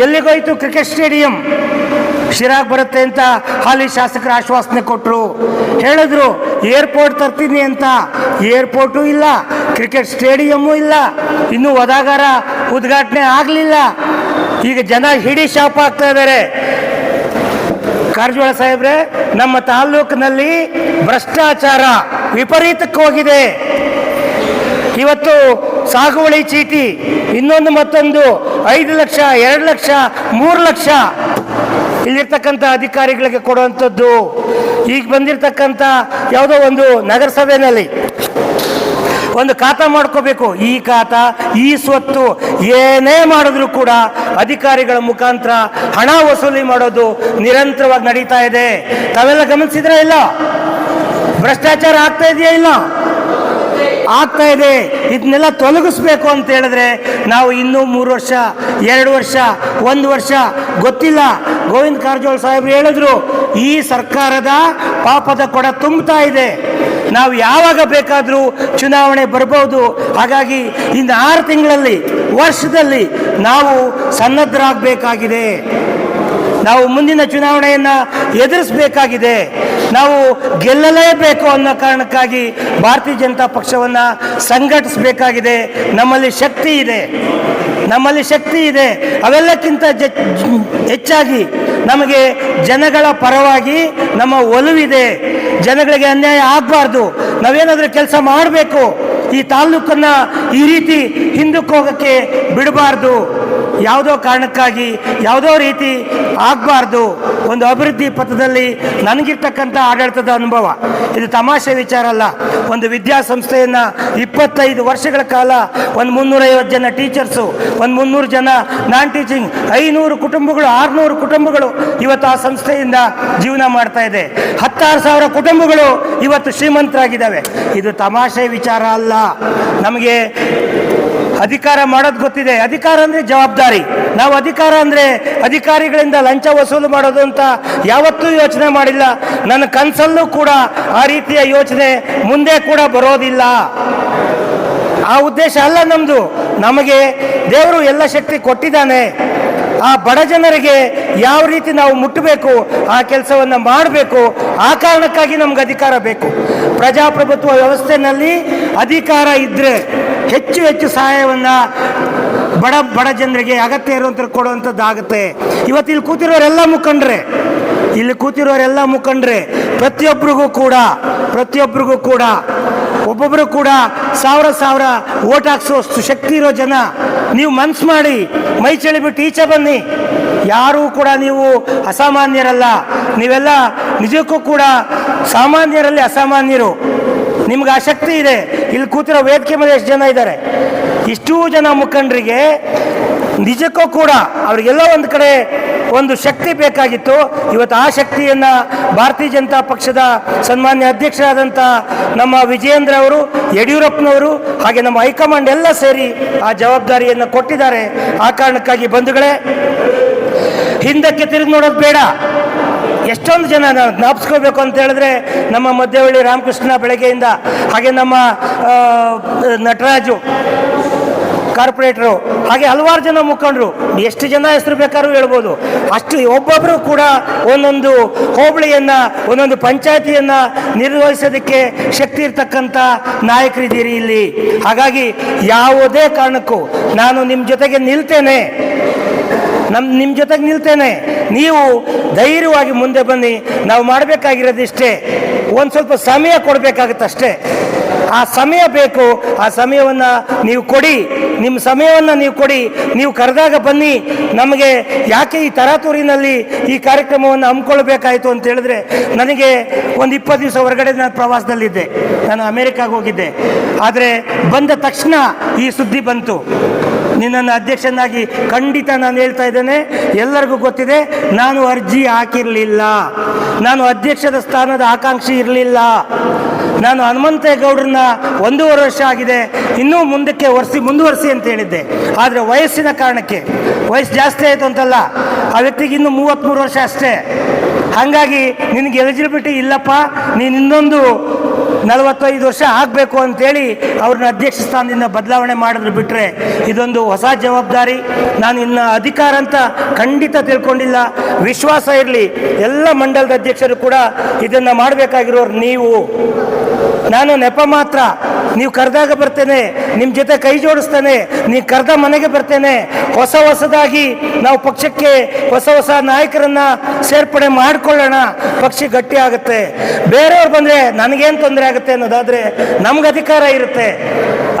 ಎಲ್ಲಿಗೋಯ್ತು cricket stadium? ಶಿರಾಗ್ ಬರುತ್ತೆ ಅಂತ ಹಾಲಿ ಶಾಸಕರು ಆಶ್ವಾಸನೆ ಕೊಟ್ಟರು ಹೇಳಿದ್ರು, ಏರ್ಪೋರ್ಟ್ ತರ್ತೀನಿ ಅಂತ. ಏರ್ಪೋರ್ಟು ಇಲ್ಲ, ಕ್ರಿಕೆಟ್ ಸ್ಟೇಡಿಯಮ್ಮು ಇಲ್ಲ. ಇನ್ನೂ ಒದಾಗಾರ ಉದ್ಘಾಟನೆ ಆಗಲಿಲ್ಲ. ಈಗ ಜನ ಹಿಡಿ ಶಾಪ ಆಗ್ತಾ ಇದ್ದಾರೆ ಕಾರಜೋಳ ಸಾಹೇಬ್ರೆ, ನಮ್ಮ ತಾಲ್ಲೂಕಿನಲ್ಲಿ ಭ್ರಷ್ಟಾಚಾರ ವಿಪರೀತಕ್ಕೆ ಹೋಗಿದೆ. ಇವತ್ತು ಸಾಗುವಳಿ ಚೀಟಿ, ಇನ್ನೊಂದು ಮತ್ತೊಂದು, ಐದು ಲಕ್ಷ, ಎರಡು ಲಕ್ಷ, ಮೂರು ಲಕ್ಷ. ಇಲ್ಲಿರ್ತಕ್ಕಂಥ ಅಧಿಕಾರಿಗಳಿಗೆ ಕೊಡುವಂಥದ್ದು. ಈಗ ಬಂದಿರತಕ್ಕಂಥ ಯಾವುದೋ ಒಂದು ನಗರಸಭೆಯಲ್ಲಿ ಒಂದು ಖಾತಾ ಮಾಡ್ಕೋಬೇಕು. ಈ ಖಾತಾ, ಈ ಸ್ವತ್ತು ಏನೇ ಮಾಡಿದ್ರು ಕೂಡ ಅಧಿಕಾರಿಗಳ ಮುಖಾಂತರ ಹಣ ವಸೂಲಿ ಮಾಡೋದು ನಿರಂತರವಾಗಿ ನಡೀತಾ ಇದೆ. ತಾವೆಲ್ಲ ಗಮನಿಸಿದ್ರೆ ಇಲ್ಲ? ಭ್ರಷ್ಟಾಚಾರ ಆಗ್ತಾ ಇದೆಯಾ ಇಲ್ಲ? ಆಗ್ತಾ ಇದೆ. ಇದನ್ನೆಲ್ಲ ತೊಲಗಿಸ್ಬೇಕು ಅಂತ ಹೇಳಿದ್ರೆ ನಾವು ಇನ್ನೂ ಮೂರು ವರ್ಷ, ಎರಡು ವರ್ಷ, ಒಂದು ವರ್ಷ ಗೊತ್ತಿಲ್ಲ. ಗೋವಿಂದ ಕಾರಜೋಳ ಸಾಹೇಬ್ರು ಹೇಳಿದ್ರು, ಈ ಸರ್ಕಾರದ ಪಾಪದ ಕೊಡ ತುಂಬುತ್ತಾ ಇದೆ. ನಾವು ಯಾವಾಗ ಬೇಕಾದರೂ ಚುನಾವಣೆ ಬರ್ಬೋದು. ಹಾಗಾಗಿ ಇನ್ನು ಆರು ತಿಂಗಳಲ್ಲಿ, ವರ್ಷದಲ್ಲಿ ನಾವು ಸನ್ನದ್ಧರಾಗಬೇಕಾಗಿದೆ ನಾವು ಮುಂದಿನ ಚುನಾವಣೆಯನ್ನು ಎದುರಿಸಬೇಕಾಗಿದೆ. ನಾವು ಗೆಲ್ಲಲೇಬೇಕು ಅನ್ನೋ ಕಾರಣಕ್ಕಾಗಿ ಭಾರತೀಯ ಜನತಾ ಪಕ್ಷವನ್ನು ಸಂಘಟಿಸಬೇಕಾಗಿದೆ. ನಮ್ಮಲ್ಲಿ ಶಕ್ತಿ ಇದೆ. ನಮ್ಮಲ್ಲಿ ಶಕ್ತಿ ಇದೆ. ಅವೆಲ್ಲಕ್ಕಿಂತ ಹೆಚ್ಚಾಗಿ ನಮಗೆ ಜನಗಳ ಪರವಾಗಿ ನಮ್ಮ ಒಲವಿದೆ. ಜನಗಳಿಗೆ ಅನ್ಯಾಯ ಆಗಬಾರ್ದು. ನಾವೇನಾದರೂ ಕೆಲಸ ಮಾಡಬೇಕು. ಈ ತಾಲ್ಲೂಕನ್ನು ಈ ರೀತಿ ಹಿಂದಕ್ಕೆ ಹೋಗೋಕ್ಕೆ ಬಿಡಬಾರ್ದು. ಯಾವುದೋ ಕಾರಣಕ್ಕಾಗಿ, ಯಾವುದೋ ರೀತಿ ಆಗಬಾರ್ದು. ಒಂದು ಅಭಿವೃದ್ಧಿ ಪಥದಲ್ಲಿ ನನಗಿರ್ತಕ್ಕಂಥ ಆಡಳಿತದ ಅನುಭವ. ಇದು ತಮಾಷೆ ವಿಚಾರ ಅಲ್ಲ. ಒಂದು ವಿದ್ಯಾಸಂಸ್ಥೆಯನ್ನು ಇಪ್ಪತ್ತೈದು ವರ್ಷಗಳ ಕಾಲ ಒಂದು ಮುನ್ನೂರೈವತ್ತು ಜನ ಟೀಚರ್ಸು, ಒಂದು ಮುನ್ನೂರು ಜನ ನಾನ್ ಟೀಚಿಂಗ್, ಐನೂರು ಕುಟುಂಬಗಳು, ಆರುನೂರು ಕುಟುಂಬಗಳು ಇವತ್ತು ಆ ಸಂಸ್ಥೆಯಿಂದ ಜೀವನ ಮಾಡ್ತಾ ಇದೆ. ಹತ್ತಾರು ಸಾವಿರ ಕುಟುಂಬಗಳು ಇವತ್ತು ಶ್ರೀಮಂತರಾಗಿದ್ದಾವೆ. ಇದು ತಮಾಷೆ ವಿಚಾರ ಅಲ್ಲ. ನಮಗೆ ಅಧಿಕಾರ ಮಾಡೋದು ಗೊತ್ತಿದೆ. ಅಧಿಕಾರ ಅಂದರೆ ಜವಾಬ್ದಾರಿ. ನಾವು ಅಧಿಕಾರ ಅಂದರೆ ಅಧಿಕಾರಿಗಳಿಂದ ಲಂಚ ವಸೂಲು ಮಾಡೋದು ಅಂತ ಯಾವತ್ತೂ ಯೋಚನೆ ಮಾಡಿಲ್ಲ. ನನ್ನ ಕನಸಲ್ಲೂ ಕೂಡ ಆ ರೀತಿಯ ಯೋಚನೆ ಮುಂದೆ ಕೂಡ ಬರೋದಿಲ್ಲ. ಆ ಉದ್ದೇಶ ಅಲ್ಲ ನಮ್ಮದು ನಮಗೆ ದೇವರು ಎಲ್ಲ ಶಕ್ತಿ ಕೊಟ್ಟಿದ್ದಾನೆ. ಆ ಬಡ ಜನರಿಗೆ ಯಾವ ರೀತಿ ನಾವು ಮುಟ್ಟಬೇಕು, ಆ ಕೆಲಸವನ್ನು ಮಾಡಬೇಕು, ಆ ಕಾರಣಕ್ಕಾಗಿ ನಮ್ಗೆ ಅಧಿಕಾರ ಬೇಕು. ಪ್ರಜಾಪ್ರಭುತ್ವ ವ್ಯವಸ್ಥೆನಲ್ಲಿ ಅಧಿಕಾರ ಇದ್ದರೆ ಹೆಚ್ಚು ಹೆಚ್ಚು ಸಹಾಯವನ್ನು ಬಡ ಬಡ ಜನರಿಗೆ ಅಗತ್ಯ ಇರುವಂಥ ಕೊಡುವಂಥದ್ದಾಗುತ್ತೆ ಇವತ್ತು ಇಲ್ಲಿ ಕೂತಿರೋರೆಲ್ಲ ಮುಖಂಡ್ರೆ, ಇಲ್ಲಿ ಕೂತಿರೋರೆಲ್ಲ ಮುಖಂಡ್ರೆ ಪ್ರತಿಯೊಬ್ಬರಿಗೂ ಕೂಡ ಪ್ರತಿಯೊಬ್ಬರಿಗೂ ಕೂಡ ಒಬ್ಬೊಬ್ಬರು ಕೂಡ ಸಾವಿರ ಸಾವಿರ ಓಟ್ ಹಾಕ್ಸೋಷ್ಟು ಶಕ್ತಿ ಇರೋ ಜನ, ನೀವು ಮನ್ಸು ಮಾಡಿ, ಮೈ ಚಳಿಬಿಟ್ಟು ಈಚೆ ಬನ್ನಿ. ಯಾರೂ ಕೂಡ ನೀವು ಅಸಾಮಾನ್ಯರಲ್ಲ. ನೀವೆಲ್ಲ ನಿಜಕ್ಕೂ ಕೂಡ ಸಾಮಾನ್ಯರಲ್ಲಿ ಅಸಾಮಾನ್ಯರು. ನಿಮ್ಗೆ ಆ ಶಕ್ತಿ ಇದೆ. ಇಲ್ಲಿ ಕೂತಿರೋ ವೇದಿಕೆ ಮೇಲೆ ಎಷ್ಟು ಜನ ಇದ್ದಾರೆ? ಇಷ್ಟೂ ಜನ ಮುಖಂಡರಿಗೆ ನಿಜಕ್ಕೂ ಕೂಡ ಅವರಿಗೆಲ್ಲ ಒಂದು ಕಡೆ ಒಂದು ಶಕ್ತಿ ಬೇಕಾಗಿತ್ತು. ಇವತ್ತು ಆ ಶಕ್ತಿಯನ್ನು ಭಾರತೀಯ ಜನತಾ ಪಕ್ಷದ ಸನ್ಮಾನ್ಯ ಅಧ್ಯಕ್ಷರಾದಂಥ ನಮ್ಮ ವಿಜಯೇಂದ್ರ ಅವರು, ಯಡಿಯೂರಪ್ಪನವರು, ಹಾಗೆ ನಮ್ಮ ಹೈಕಮಾಂಡ್ ಎಲ್ಲ ಸೇರಿ ಆ ಜವಾಬ್ದಾರಿಯನ್ನು ಕೊಟ್ಟಿದ್ದಾರೆ. ಆ ಕಾರಣಕ್ಕಾಗಿ ಬಂಧುಗಳೇ, ಹಿಂದಕ್ಕೆ ತಿರುಗಿ ನೋಡೋದು ಬೇಡ. ಎಷ್ಟೊಂದು ಜನ ಜ್ಞಾಪಿಸ್ಕೋಬೇಕು ಅಂತ ಹೇಳಿದ್ರೆ ನಮ್ಮ ಮಧ್ಯವಳ್ಳಿ ರಾಮಕೃಷ್ಣ ಬೆಳಗ್ಗೆಯಿಂದ ಹಾಗೆ ನಮ್ಮ ನಟರಾಜು, ಕಾರ್ಪೊರೇಟ್ರು, ಹಾಗೆ ಹಲವಾರು ಜನ ಮುಖಂಡರು. ಎಷ್ಟು ಜನ ಹೆಸರು ಬೇಕಾದ್ರೂ ಹೇಳ್ಬೋದು. ಅಷ್ಟು ಒಬ್ಬೊಬ್ಬರು ಕೂಡ ಒಂದೊಂದು ಹೋಬಳಿಯನ್ನು, ಒಂದೊಂದು ಪಂಚಾಯತಿಯನ್ನು ನಿರ್ವಹಿಸೋದಕ್ಕೆ ಶಕ್ತಿ ಇರ್ತಕ್ಕಂಥ ನಾಯಕರಿದ್ದೀರಿ ಇಲ್ಲಿ. ಹಾಗಾಗಿ ಯಾವುದೇ ಕಾರಣಕ್ಕೂ ನಾನು ನಿಮ್ಮ ಜೊತೆಗೆ ನಿಲ್ತೇನೆ. ನಮ್ಮ ನಿಮ್ಮ ಜೊತೆಗೆ ನಿಲ್ತೇನೆ. ನೀವು ಧೈರ್ಯವಾಗಿ ಮುಂದೆ ಬನ್ನಿ. ನಾವು ಮಾಡಬೇಕಾಗಿರೋದಿಷ್ಟೇ. ಒಂದು ಸ್ವಲ್ಪ ಸಮಯ ಕೊಡಬೇಕಾಗುತ್ತೆ ಅಷ್ಟೇ ಆ ಸಮಯ ಬೇಕು. ಆ ಸಮಯವನ್ನು ನೀವು ಕೊಡಿ. ನಿಮ್ಮ ಸಮಯವನ್ನು ನೀವು ಕೊಡಿ. ನೀವು ಕರೆದಾಗ ಬನ್ನಿ. ನಮಗೆ ಯಾಕೆ ಈ ತರಾತೂರಿನಲ್ಲಿ ಈ ಕಾರ್ಯಕ್ರಮವನ್ನು ಹಮ್ಮಿಕೊಳ್ಬೇಕಾಯಿತು ಅಂತ ಹೇಳಿದ್ರೆ ನನಗೆ ಒಂದು ಇಪ್ಪತ್ತು ದಿವಸ ಹೊರಗಡೆ ನಾನು ಪ್ರವಾಸದಲ್ಲಿದ್ದೆ. ನಾನು ಅಮೇರಿಕಾಗೆ ಹೋಗಿದ್ದೆ. ಆದರೆ ಬಂದ ತಕ್ಷಣ ಈ ಸುದ್ದಿ ಬಂತು. ನಿನ್ನನ್ನು ಅಧ್ಯಕ್ಷನಾಗಿ ಖಂಡಿತ ನಾನು ಹೇಳ್ತಾ ಇದ್ದೇನೆ. ಎಲ್ಲರಿಗೂ ಗೊತ್ತಿದೆ, ನಾನು ಅರ್ಜಿ ಹಾಕಿರಲಿಲ್ಲ. ನಾನು ಅಧ್ಯಕ್ಷದ ಸ್ಥಾನದ ಆಕಾಂಕ್ಷಿ ಇರಲಿಲ್ಲ. ನಾನು ಹನುಮಂತೇಗೌಡರನ್ನ ಒಂದೂವರೆ ವರ್ಷ ಆಗಿದೆ, ಇನ್ನೂ ಮುಂದಕ್ಕೆ ಒರೆಸಿ ಮುಂದುವರಿಸಿ ಅಂತ ಹೇಳಿದ್ದೆ. ಆದರೆ ವಯಸ್ಸಿನ ಕಾರಣಕ್ಕೆ, ವಯಸ್ಸು ಜಾಸ್ತಿ ಆಯಿತು ಅಂತಲ್ಲ, ಆ ವ್ಯಕ್ತಿಗೆ ಇನ್ನೂ ಮೂವತ್ತ್ಮೂರು ವರ್ಷ ಅಷ್ಟೇ. ಹಾಗಾಗಿ ನಿನಗೆ ಎಲಿಜಿಬಿಲಿಟಿ ಇಲ್ಲಪ್ಪ, ನೀನು ಇನ್ನೊಂದು ನಲವತ್ತೈದು ವರ್ಷ ಆಗಬೇಕು ಅಂತೇಳಿ ಅವ್ರನ್ನ ಅಧ್ಯಕ್ಷ ಸ್ಥಾನದಿಂದ ಬದಲಾವಣೆ ಮಾಡಿದ್ರು ಬಿಟ್ಟರೆ ಇದೊಂದು ಹೊಸ ಜವಾಬ್ದಾರಿ. ನಾನು ಇನ್ನು ಅಧಿಕಾರ ಅಂತ ಖಂಡಿತ ತಿಳ್ಕೊಂಡಿಲ್ಲ. ವಿಶ್ವಾಸ ಇರಲಿ. ಎಲ್ಲ ಮಂಡಲದ ಅಧ್ಯಕ್ಷರು ಕೂಡ ಇದನ್ನು ಮಾಡಬೇಕಾಗಿರೋರು ನೀವು. ನಾನು ನೆಪ ಮಾತ್ರ. ನೀವು ಕರೆದಾಗ ಬರ್ತೇನೆ ನಿಮ್ಮ ಜೊತೆ ಕೈ ಜೋಡಿಸ್ತೇನೆ ನೀವು ಕರೆದ ಮನೆಗೆ ಬರ್ತೇನೆ. ಹೊಸ ಹೊಸದಾಗಿ ನಾವು ಪಕ್ಷಕ್ಕೆ ಹೊಸ ಹೊಸ ನಾಯಕರನ್ನ ಸೇರ್ಪಡೆ ಮಾಡಿಕೊಳ್ಳೋಣ. ಪಕ್ಷ ಗಟ್ಟಿ ಆಗುತ್ತೆ. ಬೇರೆಯವ್ರು ಬಂದರೆ ನನಗೇನು ತೊಂದರೆ ಆಗುತ್ತೆ ಅನ್ನೋದಾದರೆ ನಮ್ಗೆ ಅಧಿಕಾರ ಇರುತ್ತೆ.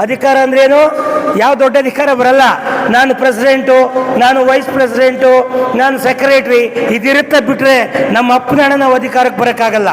ಅಧಿಕಾರ ಅಂದ್ರೇನು? ಯಾವ ದೊಡ್ಡ ಅಧಿಕಾರ ಬರಲ್ಲ. ನಾನು ಪ್ರೆಸಿಡೆಂಟು, ನಾನು ವೈಸ್ ಪ್ರೆಸಿಡೆಂಟು, ನಾನು ಸೆಕ್ರೆಟ್ರಿ, ಇದಿರುತ್ತೆ ಬಿಟ್ಟರೆ ನಮ್ಮ ಅಪ್ಪನ ನಾವು ಅಧಿಕಾರಕ್ಕೆ ಬರೋಕ್ಕಾಗಲ್ಲ.